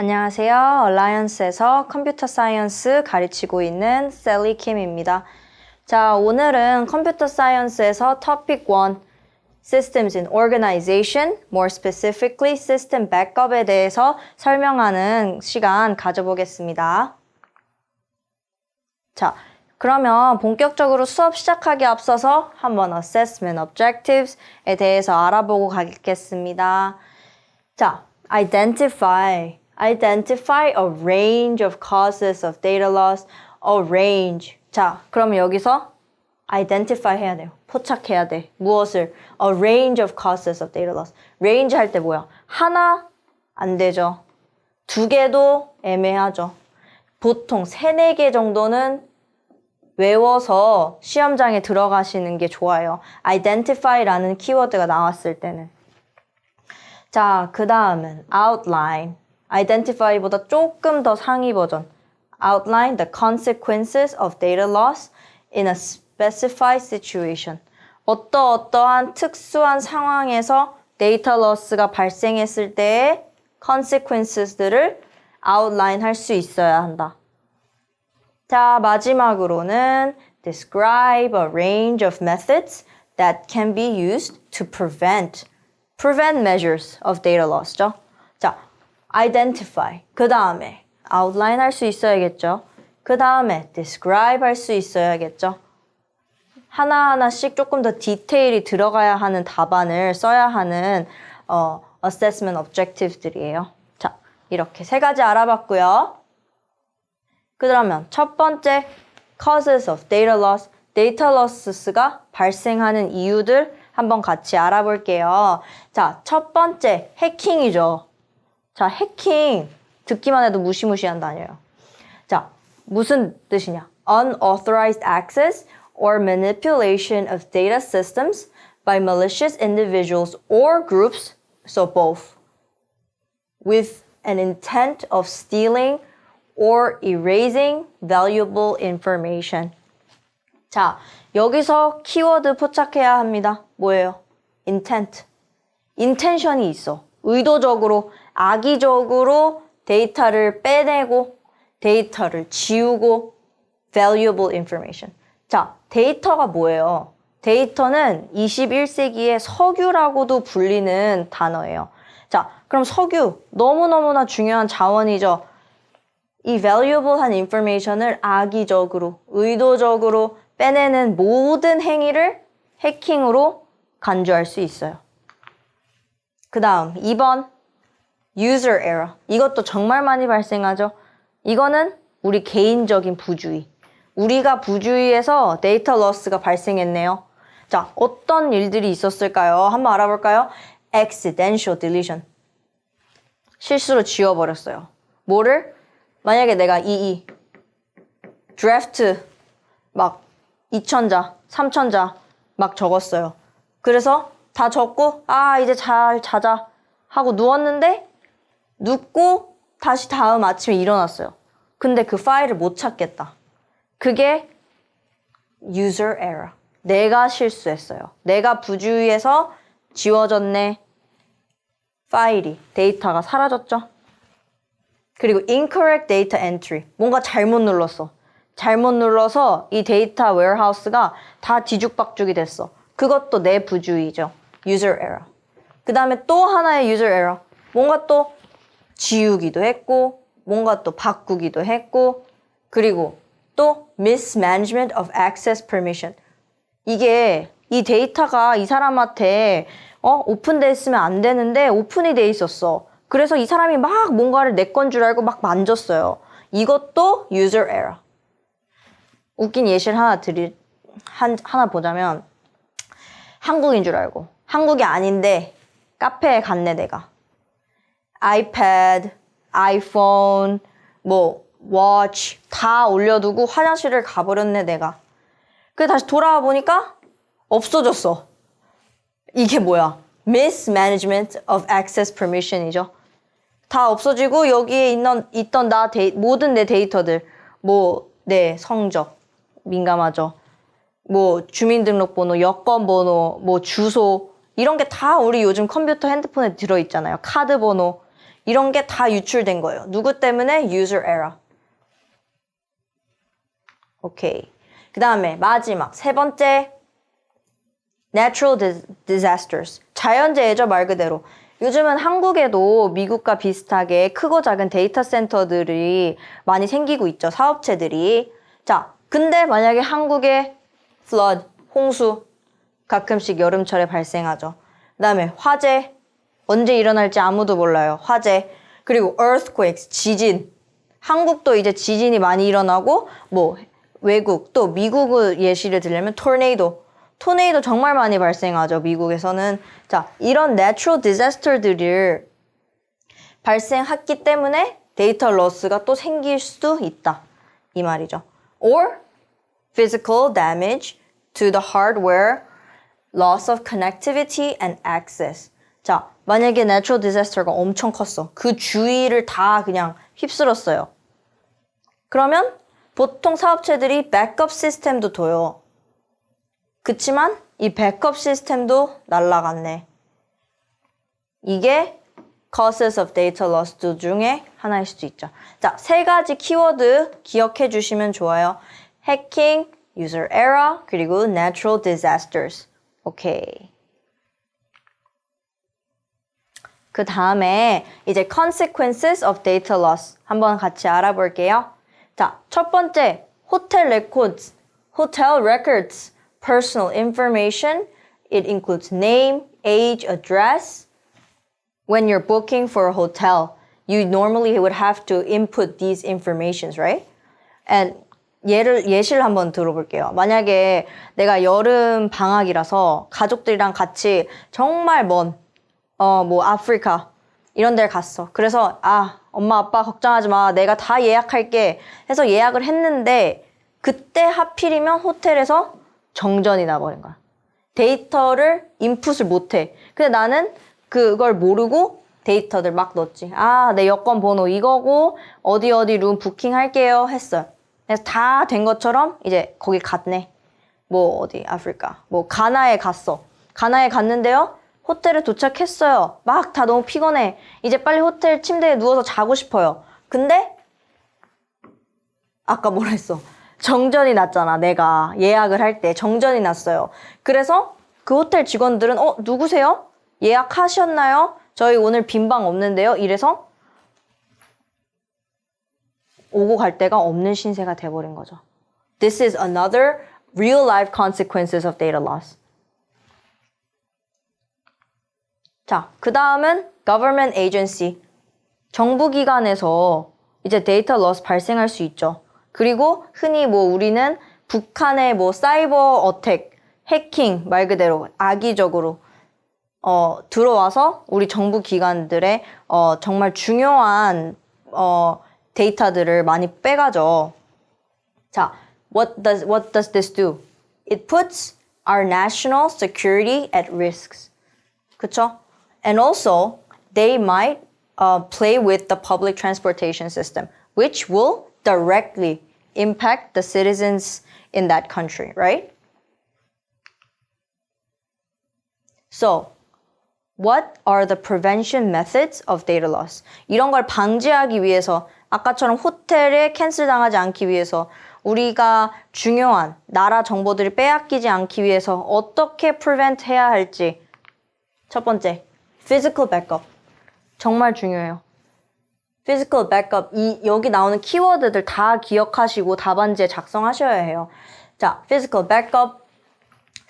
안녕하세요. 얼라이언스에서 컴퓨터 사이언스 가르치고 있는 셀리 킴입니다. 자, 오늘은 컴퓨터 사이언스에서 topic 1 Systems in Organization, more specifically System Backup에 대해서 설명하는 시간 가져보겠습니다. 자, 그러면 본격적으로 수업 시작하기 앞서서 한번 Assessment Objectives에 대해서 알아보고 가겠습니다. 자, identify. Identify a range of causes of data loss. A range. 자, 그럼 여기서 identify 해야 돼요. 포착해야 돼. 무엇을? A range of causes of data loss. range 할 때 뭐야? 하나 안 되죠. 두 개도 애매하죠. 보통 세네 개 정도는 외워서 시험장에 들어가시는 게 좋아요. identify라는 키워드가 나왔을 때는. 자, 그 다음은 outline. Identify보다 조금 더 상위 버전. outline the consequences of data loss in a specified situation. 어떠 어떠한 특수한 상황에서 데이터 로스가 발생했을 때의 consequences들을 outline 할 수 있어야 한다. 자, 마지막으로는 describe a range of methods that can be used to prevent prevent measures of data loss죠. 자, identify. 그 다음에 outline 할 수 있어야겠죠. 그 다음에 describe 할 수 있어야겠죠. 하나하나씩 조금 더 디테일이 들어가야 하는 답안을 써야 하는 어, assessment objectives들이에요. 자, 이렇게 세 가지 알아봤고요. 그러면 첫 번째 causes of data loss, data loss가 발생하는 이유들 한번 같이 알아볼게요. 자, 첫 번째 해킹이죠. 자, 해킹 듣기만 해도 무시무시한 단어예요. 자, 무슨 뜻이냐? unauthorized access or manipulation of data systems by malicious individuals or groups, so both, with an intent of stealing or erasing valuable information. 자, 여기서 키워드 포착해야 합니다. 뭐예요? intent. intention이 있어. 의도적으로, 악의적으로 데이터를 빼내고, 데이터를 지우고, valuable information. 자, 데이터가 뭐예요? 데이터는 21세기의 석유라고도 불리는 단어예요. 자, 그럼 석유, 너무너무나 중요한 자원이죠. 이 valuable한 information을 악의적으로, 의도적으로 빼내는 모든 행위를 해킹으로 간주할 수 있어요. 그 다음 2번 user error. 이것도 정말 많이 발생하죠. 이거는 우리 개인적인 부주의. 우리가 부주의해서 데이터 로스가 발생했네요. 자, 어떤 일들이 있었을까요? 한번 알아볼까요? accidental deletion. 실수로 지워버렸어요. 뭐를? 만약에 내가 이, 이, draft 막 2천자, 3천자 막 적었어요. 그래서 다 적고, 아, 이제 잘 자자 하고 누웠는데, 눕고 다시 다음 아침에 일어났어요. 근데 그 파일을 못 찾겠다. 그게 user error. 내가 실수했어요. 내가 부주의해서 지워졌네. 파일이, 데이터가 사라졌죠? 그리고 incorrect data entry. 뭔가 잘못 눌렀어. 잘못 눌러서 이 데이터 웨어하우스가 다 뒤죽박죽이 됐어. 그것도 내 부주의죠. user error. 그 다음에 또 하나의 user error. 뭔가 또 지우기도 했고, 뭔가 또 바꾸기도 했고, 그리고 또 mismanagement of access permission. 이게 이 데이터가 이 사람한테 어, 오픈돼 있으면 안 되는데 오픈이 돼 있었어. 그래서 이 사람이 막 뭔가를 내 건 줄 알고 막 만졌어요. 이것도 user error. 웃긴 예시를 하나 드리 한, 하나 보자면 한국인 줄 알고 한국이 아닌데 카페에 갔네 내가 아이패드, 아이폰, 뭐 워치 다 올려두고 화장실을 가버렸네 내가 그 다시 돌아와 보니까 없어졌어 이게 뭐야 mismanagement of access permission이죠 다 없어지고 여기에 있던, 있던 나 데이, 모든 내 데이터들 뭐 내 성적 민감하죠. 뭐 주민등록번호, 여권번호, 뭐 주소 이런 게 다 우리 요즘 컴퓨터 핸드폰에 들어 있잖아요. 카드 번호 이런 게 다 유출된 거예요. 누구 때문에? user error. 오케이. 그 다음에 마지막 세 번째 natural dis- disasters. 자연재해죠 말 그대로. 요즘은 한국에도 미국과 비슷하게 크고 작은 데이터 센터들이 많이 생기고 있죠. 사업체들이. 자, 근데 만약에 한국에 flood, 홍수 가끔씩 여름철에 발생하죠. 그 다음에 화재, 언제 일어날지 아무도 몰라요. 화재. 그리고 earthquakes, 지진. 한국도 이제 지진이 많이 일어나고 뭐 외국 또 미국의 예시를 들려면 토네이도 토네이도 정말 많이 발생하죠 미국에서는 자 이런 natural disaster들을 발생했기 때문에 데이터 로스가 또 생길 수도 있다 이 말이죠 or physical damage to the hardware loss of connectivity and access 자 만약에 natural disaster가 엄청 컸어 그 주위를 다 그냥 휩쓸었어요 그러면 보통 사업체들이 백업 시스템도 둬요. 그치만 이 백업 시스템도 날라갔네. 이게 causes of data loss 중에 하나일 수도 있죠. 자, 세 가지 키워드 기억해 주시면 좋아요. 해킹, user error, 그리고 natural disasters. 오케이. 그 다음에 이제 consequences of data loss 한번 같이 알아볼게요. 자, 첫 번째, hotel records, hotel records, personal information. It includes name, age, address. When you're booking for a hotel, you normally would have to input these informations, right? And 예를 예시를 한번 들어볼게요. 만약에 내가 여름 방학이라서 가족들이랑 같이 정말 먼 어, 뭐, 아프리카, 이런 데를 갔어. 그래서, 아, 엄마, 아빠 걱정하지 마. 내가 다 예약할게. 해서 예약을 했는데, 그때 하필이면 호텔에서 정전이 나버린 거야. 데이터를 인풋을 못해. 근데 나는 그걸 모르고 데이터들 막 넣었지. 아, 내 여권 번호 이거고, 어디 어디 룸 부킹 할게요. 했어요. 그래서 다 된 것처럼 이제 거기 갔네. 뭐, 어디, 아프리카. 뭐, 가나에 갔어. 가나에 갔는데요. 호텔에 도착했어요. 막 다 너무 피곤해. 이제 빨리 호텔 침대에 누워서 자고 싶어요. 근데 아까 뭐라 했어? 정전이 났잖아. 내가 예약을 할 때 정전이 났어요. 그래서 그 호텔 직원들은 어 누구세요? 예약하셨나요? 저희 오늘 빈 방 없는데요. 이래서 오고 갈 데가 없는 신세가 돼버린 거죠. This is another real life consequences of data loss. 자, 그 다음은 government agency. 정부기관에서 이제 데이터 로스 발생할 수 있죠. 그리고 흔히 뭐 우리는 북한의 뭐 사이버 어택, 해킹 말 그대로 악의적으로 어, 들어와서 우리 정부 기관들의 어, 정말 중요한 어, 데이터들을 많이 빼가죠. 자, what does what does this do? It puts our national security at risks. 그쵸? And also, they might uh, play with the public transportation system, which will directly impact the citizens in that country, right? So, what are the prevention methods of data loss? 이런 걸 방지하기 위해서 아까처럼 호텔에 캔슬 당하지 않기 위해서 우리가 중요한 나라 정보들을 빼앗기지 않기 위해서 어떻게 prevent 해야 할지 첫 번째, physical backup. 정말 중요해요. physical backup. 이, 여기 나오는 키워드들 다 기억하시고 답안지에 작성하셔야 해요. 자, physical backup,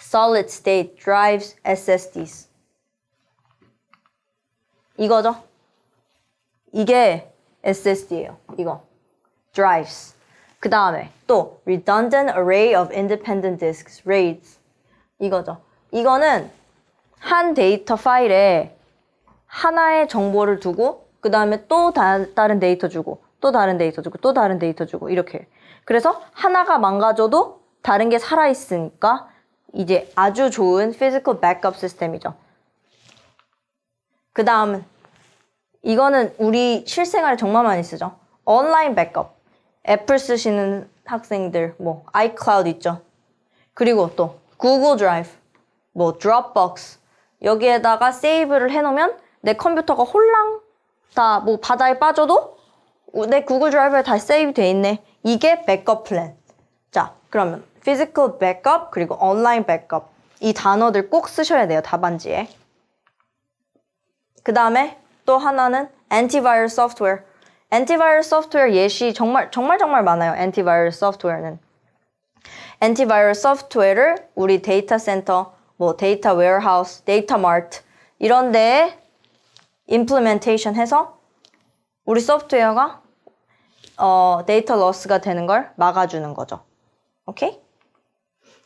solid state drives, SSDs. 이거죠? 이게 SSD예요. 이거. drives. 그 다음에 또 redundant array of independent disks, RAIDs. 이거죠. 이거는 한 데이터 파일에 하나의 정보를 두고 그 다음에 또 다, 다른 데이터 주고 또 다른 데이터 주고 또 다른 데이터 주고 이렇게 그래서 하나가 망가져도 다른 게 살아있으니까 이제 아주 좋은 physical backup 시스템이죠. 그 다음은 이거는 우리 실생활에 정말 많이 쓰죠. 온라인 백업. 애플 쓰시는 학생들 뭐 아이클라우드 있죠. 그리고 또 구글 드라이브, 뭐 드롭박스 여기에다가 세이브를 해놓으면 내 컴퓨터가 홀랑 다 뭐 바다에 빠져도 내 구글 드라이브에 다 세이브 돼 있네. 이게 백업 플랜. 자, 그러면 physical backup 그리고 online backup 이 단어들 꼭 쓰셔야 돼요. 답안지에. 그 다음에 또 하나는 antivirus software. antivirus software 예시 정말 정말 정말 많아요. antivirus software는. antivirus software를 우리 데이터 센터, 뭐 데이터 웨어하우스, 데이터 마트 이런 데에 implementation 해서 우리 소프트웨어가 어, 데이터 로스가 되는 걸 막아주는 거죠. 오케이?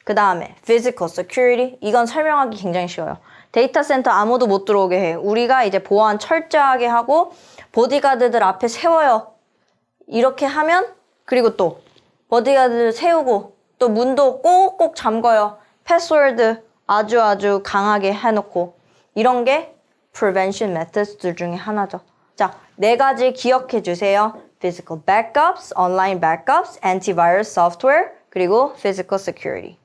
그 다음에 physical security 이건 설명하기 굉장히 쉬워요. 데이터 센터 아무도 못 들어오게 해. 우리가 이제 보안 철저하게 하고 보디가드들 앞에 세워요. 이렇게 하면 그리고 또 보디가드를 세우고 또 문도 꼭꼭 잠궈요. 패스워드 아주 아주 강하게 해놓고 이런 게 prevention methods 중에 하나죠. 자, 네 가지 기억해 주세요. physical backups, online backups, antivirus software, 그리고 physical security.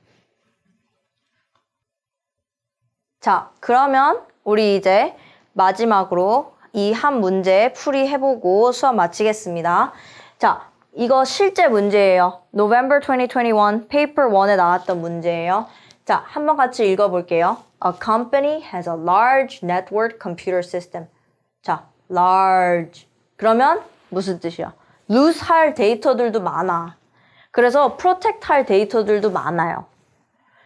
자, 그러면 우리 이제 마지막으로 이 한 문제 풀이해보고 수업 마치겠습니다. 자, 이거 실제 문제예요. November 2021 paper 1에 나왔던 문제예요. 자, 한번 같이 읽어볼게요. A company has a large network computer system. 자, large. 그러면 무슨 뜻이야? lose 할 데이터들도 많아. 그래서 protect 할 데이터들도 많아요.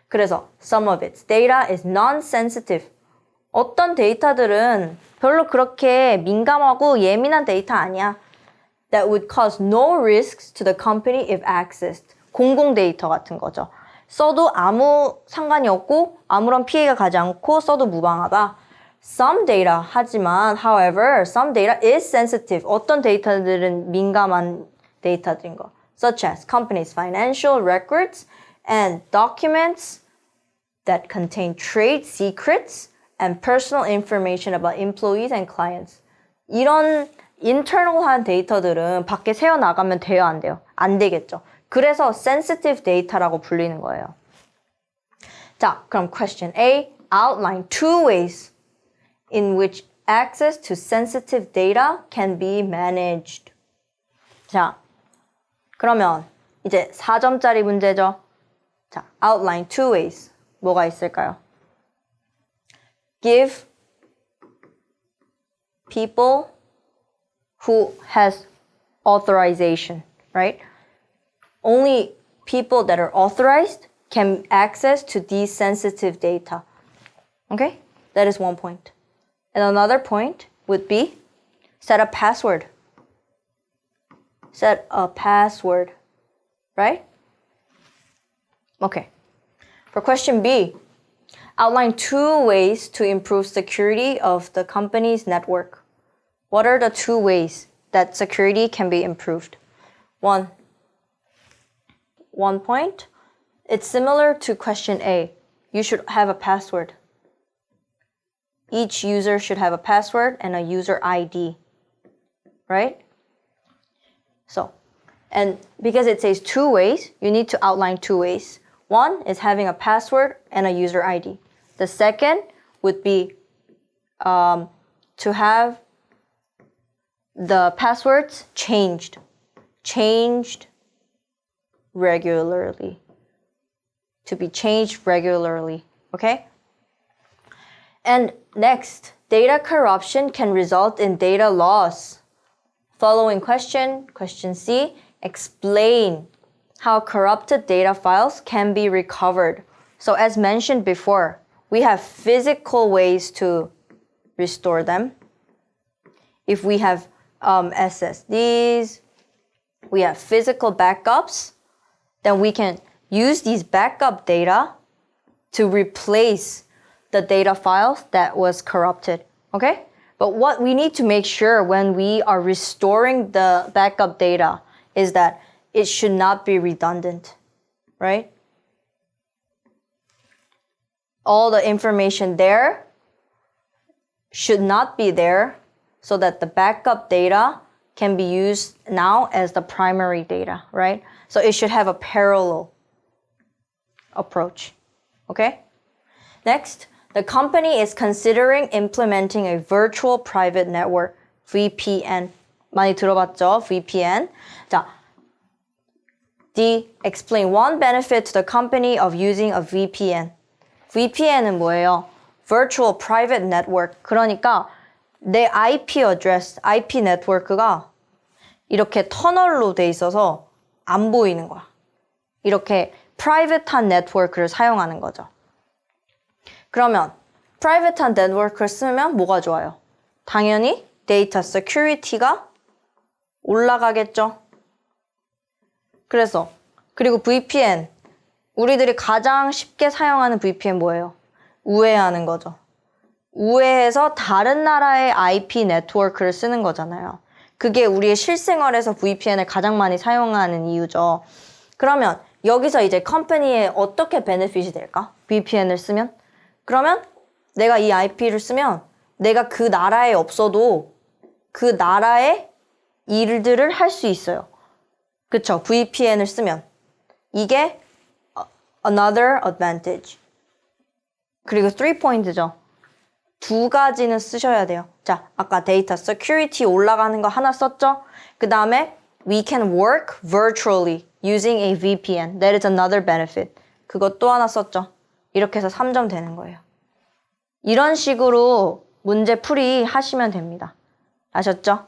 그래서 some of its data is non-sensitive. 어떤 데이터들은 별로 그렇게 민감하고 예민한 데이터 아니야. That would cause no risks to the company if accessed. 공공 데이터 같은 거죠. 써도 아무 상관이 없고 아무런 피해가 가지 않고 써도 무방하다. Some data 하지만 however some data is sensitive. 어떤 데이터들은 민감한 데이터들인 거. Such as companies' financial records and documents that contain trade secrets and personal information about employees and clients. 이런 인터널한 데이터들은 밖에 새어 나가면 돼요, 안 돼요? 안 되겠죠. 그래서 sensitive data라고 불리는 거예요. 자, 그럼 question A. Outline two ways in which access to sensitive data can be managed. 자, 그러면 이제 4점짜리 문제죠. 자, outline two ways. 뭐가 있을까요? Give people who has authorization, right? Only people that are authorized can access to these sensitive data. Okay? That is one point. And another point would be set a password. Set a password, right? Okay. For question B, outline two ways to improve security of the company's network. What are the two ways that security can be improved? One, one point. It's similar to question A. You should have a password. Each user should have a password and a user ID, right? So, and because it says two ways, you need to outline two ways. One is having a password and a user ID. The second would be um, to have the passwords changed, changed regularly. To be changed regularly, okay? And next, data corruption can result in data loss. Following question, question C, explain how corrupted data files can be recovered. So as mentioned before, we have physical ways to restore them. If we have um, SSDs, we have physical backups, then we can use these backup data to replace the data files that was corrupted. Okay? But what we need to make sure when we are restoring the backup data is that it should not be redundant, right? All the information there should not be there so that the backup data can be used now as the primary data, right? So it should have a parallel approach. Okay? Next, the company is considering implementing a virtual private network VPN. 많이 들어봤죠? VPN. 자, D. Explain one benefit to the company of using a VPN. VPN은 뭐예요? Virtual Private Network. 그러니까 내 IP address, IP 네트워크가 이렇게 터널로 돼 있어서 안 보이는 거야. 이렇게 프라이빗한 네트워크를 사용하는 거죠. 그러면 프라이빗한 네트워크를 쓰면 뭐가 좋아요? 당연히 데이터 세큐리티가 올라가겠죠. 그래서 그리고 VPN 우리들이 가장 쉽게 사용하는 VPN 뭐예요? 우회하는 거죠. 우회해서 다른 나라의 IP 네트워크를 쓰는 거잖아요. 그게 우리의 실생활에서 VPN을 가장 많이 사용하는 이유죠. 그러면 여기서 이제 컴퍼니에 어떻게 베네핏이 될까? VPN을 쓰면? 그러면 내가 이 IP를 쓰면 내가 그 나라에 없어도 그 나라의 일들을 할 수 있어요. 그쵸? VPN을 쓰면. 이게 another advantage. 그리고 3포인트죠. 두 가지는 쓰셔야 돼요. 자, 아까 데이터 security 올라가는 거 하나 썼죠? 그 다음에 we can work virtually using a VPN. That is another benefit. 그것 또 하나 썼죠? 이렇게 해서 3점 되는 거예요. 이런 식으로 문제 풀이 하시면 됩니다. 아셨죠?